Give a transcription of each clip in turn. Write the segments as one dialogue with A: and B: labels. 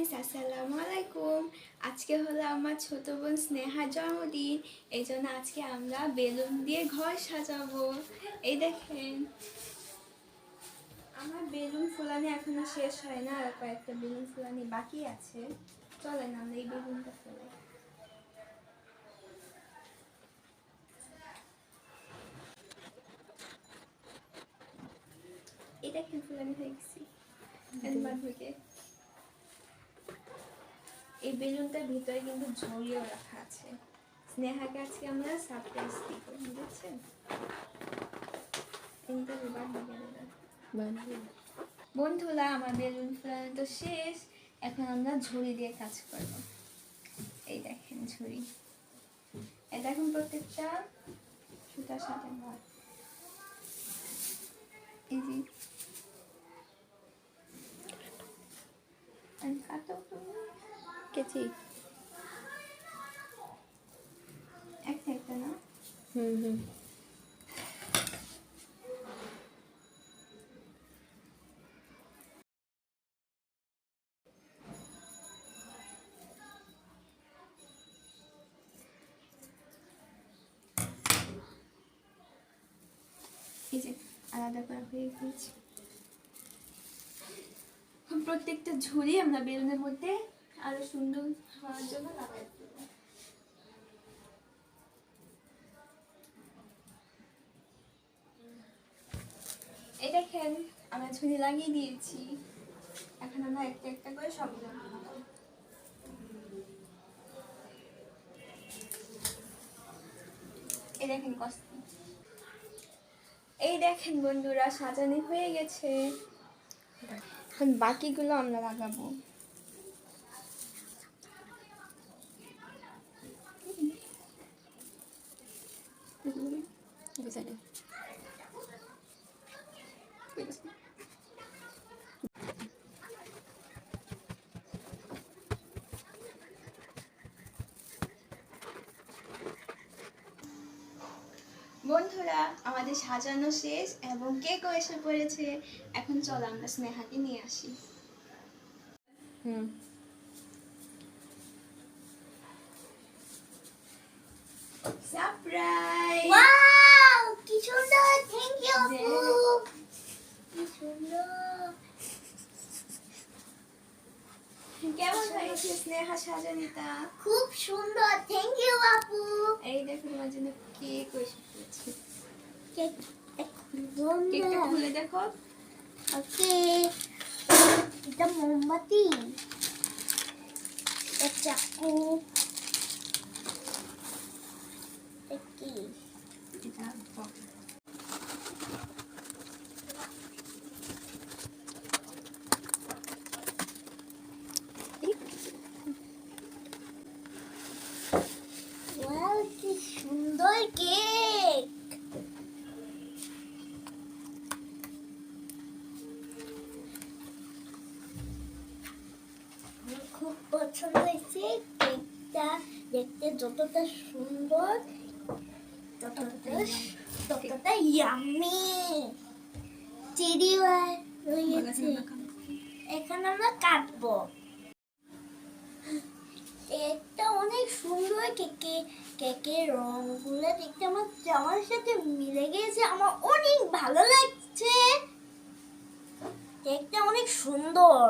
A: Friends আসসালামু আলাইকুম আজকে হলো আমার ছোট বোন স্নেহার জন্মদিন এই জন্য আজকে আমরা বেলুন দিয়ে ঘর সাজাবো। এই দেখেন আমার বেলুন ফুলানি এখনও শেষ হয় না আর কয়েকটা বেলুন ফুলানি বাকি আছে। চলেন আমরা এই বেলুনটা ফেলাই। এই দেখেন ফুলানি হয়ে গেছি। একবার ঢুকে। এই বেলুনটার ভিতরে কিন্তু ঝরিয়েও রাখা আছে। স্নেহাকে আজকে আমরা সারপ্রাইজ দিব বুঝেছেন? বন্ধুরা আমার বেলুন ফুলানো তো শেষ। এখন আমরা ঝুড়ি দিয়ে কাজ করব। এই দেখেন ঝুড়ি। এটা এখন প্রত্যেকটা সুতার সাথে ভর এই
B: কেচি
A: একটা একটা না?
B: হুম হুম।
A: এই যে আলাদা করা হয়ে প্রত্যেকটা ঝুড়ি আমরা বেলুনের মধ্যে আরও সুন্দর হওয়ার জন্য লাগাই এই দেখেন, আমরা ঝুড়ি লাগিয়ে দিয়েছি। এখন আমরা একটা একটা করে সব। এই দেখেন কষ্ট এই দেখেন বন্ধুরা, সাজানি হয়ে গেছে। এখন বাকিগুলো আমরা লাগাবো। বন্ধুরা আমাদের সাজানো শেষ এবং কেকও এসে পড়েছে। এখন চলো আমরা স্নেহাকে নিয়ে আসি।
B: হুম।
A: সারপ্রাইজ
C: ওয়াও কি সুন্দর থ্যাংক ইউ কি সুন্দর
A: কেমন হয়েছে স্নেহা সাজানিটা?
C: খুব সুন্দর থ্যাংক ইউ আপু.
A: এই দেখো তোমার জন্য কেক এসে পড়েছে
C: কেক
A: কেকটা খুলে দেখো।
C: ওকে এটা মোমবাতি। এটা চাকু এটা খুব পছন্দ হয়েছে কেকটা। দেখতে যতটা সুন্দর এখন আমরা কাটবো কেকটা অনেক সুন্দর কেকে কেকের দেখতে আমার সাথে মিলে গেছে আমার অনেক ভালো লাগছে কেকটা অনেক সুন্দর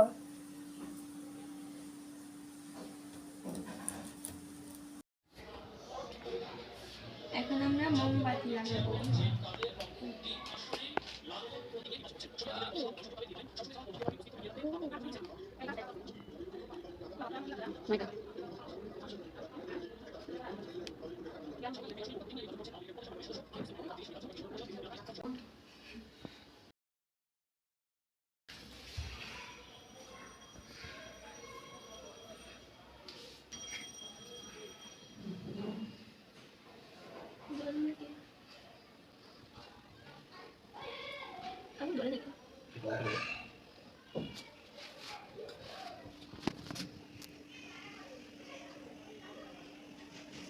A: এখন আমরা মোমবাতি লাগাবো
B: মাইকা
A: আমি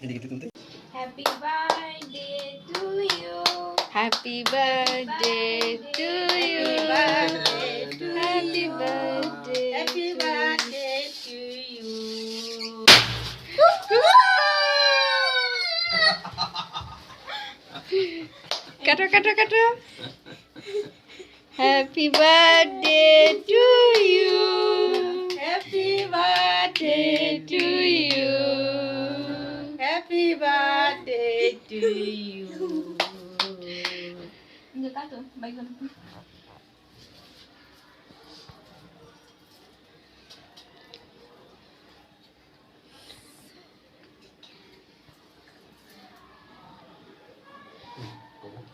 A: jadi
D: gitu tuh
A: Happy birthday to you.
B: Happy birthday to you. Happy birthday.
E: Happy birthday to
B: you. Kato kato kato
D: Happy birthday
B: to you.
D: to you. Người cắt
A: rồi, bay gần.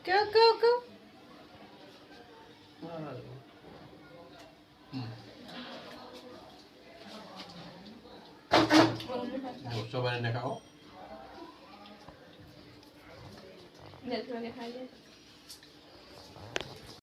D: Go, go, go.
E: Yo, soba
A: en el cao. That's 他念